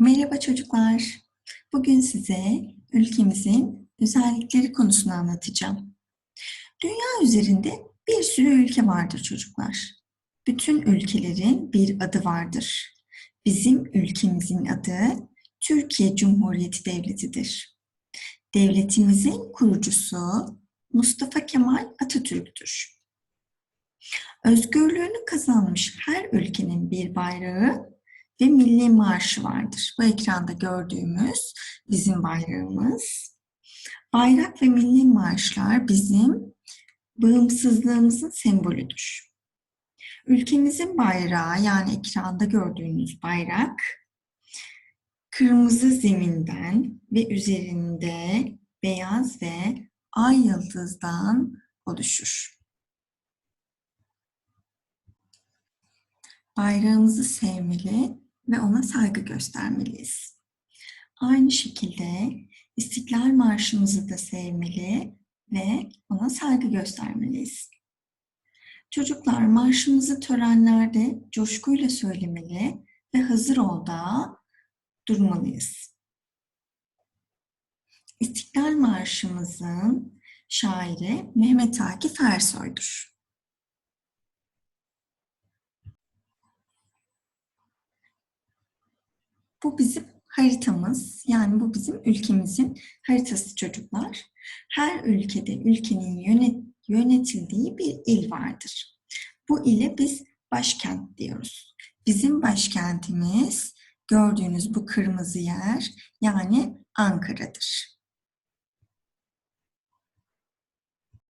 Merhaba çocuklar. Bugün size ülkemizin özellikleri konusunu anlatacağım. Dünya üzerinde bir sürü ülke vardır çocuklar. Bütün ülkelerin bir adı vardır. Bizim ülkemizin adı Türkiye Cumhuriyeti Devleti'dir. Devletimizin kurucusu Mustafa Kemal Atatürk'tür. Özgürlüğünü kazanmış her ülkenin bir bayrağı ve milli marşı vardır. Bu ekranda gördüğümüz bizim bayrağımız. Bayrak ve milli marşlar bizim bağımsızlığımızın sembolüdür. Ülkemizin bayrağı yani ekranda gördüğünüz bayrak kırmızı zeminden ve üzerinde beyaz ve ay yıldızdan oluşur. Bayrağımızı sevmeli ve ona saygı göstermeliyiz. Aynı şekilde İstiklal Marşımızı da sevmeli ve ona saygı göstermeliyiz. Çocuklar marşımızı törenlerde coşkuyla söylemeli ve hazır olda durmalıyız. İstiklal Marşımızın şairi Mehmet Akif Ersoy'dur. Bu bizim haritamız. Yani bu bizim ülkemizin haritası çocuklar. Her ülkede ülkenin yönet, yönetildiği bir il vardır. Bu ile biz başkent diyoruz. Bizim başkentimiz gördüğünüz bu kırmızı yer yani Ankara'dır.